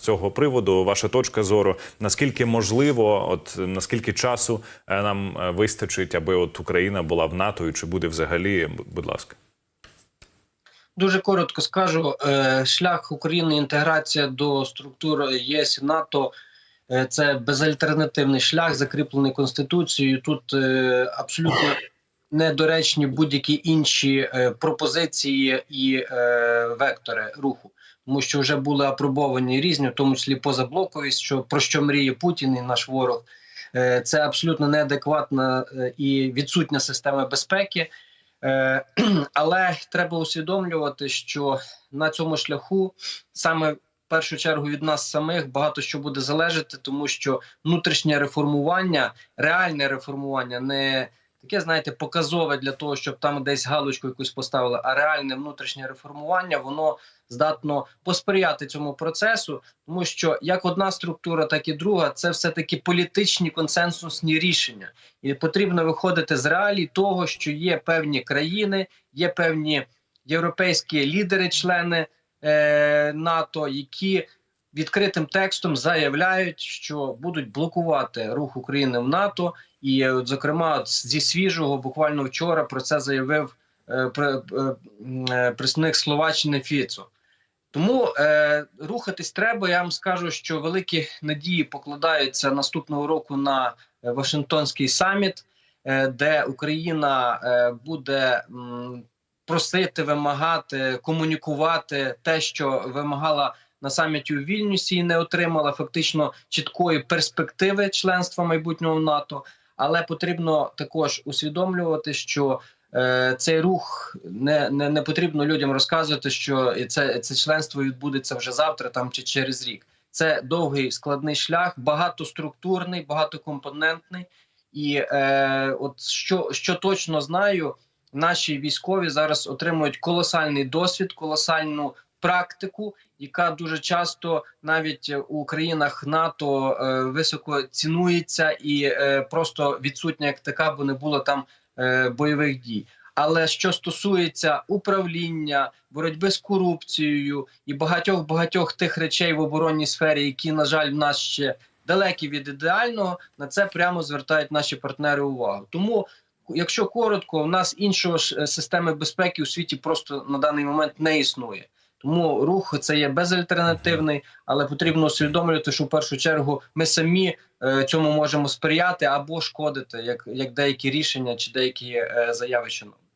цього приводу. Ваша точка зору, наскільки можливо, от наскільки часу е, нам е, вистачить, аби от Україна була в НАТО, і чи буде взагалі, будь ласка. Дуже коротко скажу: е, шлях України інтеграція до структур ЄС і НАТО це безальтернативний шлях, закріплений конституцією. Тут абсолютно недоречні будь-які інші е, пропозиції і е, вектори руху, тому що вже були апробовані різні, в тому числі позаблоковість, що про що мріє Путін і наш ворог. Е, Це абсолютно неадекватна і відсутня система безпеки. Але треба усвідомлювати, що на цьому шляху саме в першу чергу від нас самих багато що буде залежати, тому що внутрішнє реформування, реальне реформування, не таке, знаєте, показове для того, щоб там десь галочку якусь поставили, а реальне внутрішнє реформування, воно здатно посприяти цьому процесу, тому що як одна структура, так і друга, це все таки політичні консенсусні рішення, і потрібно виходити з реалій того, що є певні країни, є певні європейські лідери, члени е, НАТО, які відкритим текстом заявляють, що будуть блокувати рух України в НАТО. І, от, зокрема, зі свіжого, буквально вчора, про це заявив е, е, е, представник Словаччини Фіцо. Тому е, рухатись треба. Я вам скажу, що великі надії покладаються наступного року на е, Вашингтонський саміт, е, де Україна е, буде м, просити, вимагати, комунікувати те, що вимагала на саміті у Вільнюсі, і не отримала фактично чіткої перспективи членства майбутнього в НАТО. Але потрібно також усвідомлювати, що е, цей рух не, не, не потрібно людям розказувати, що це, це членство відбудеться вже завтра, там чи через рік. Це довгий складний шлях, багатоструктурний, багатокомпонентний. І е, от що, що точно знаю, наші військові зараз отримують колосальний досвід, колосальну практику, яка дуже часто навіть у країнах НАТО е, високо цінується і е, просто відсутня як така, бо не було там е, бойових дій. Але що стосується управління, боротьби з корупцією і багатьох багатьох тих речей в оборонній сфері, які на жаль в нас ще далекі від ідеального, на це прямо звертають наші партнери увагу. Тому, якщо коротко, в нас іншого системи безпеки у світі просто на даний момент не існує. Тому рух це є безальтернативний, але потрібно усвідомлювати, що в першу чергу ми самі е, цьому можемо сприяти або шкодити, як, як деякі рішення чи деякі е, заяви чиновників.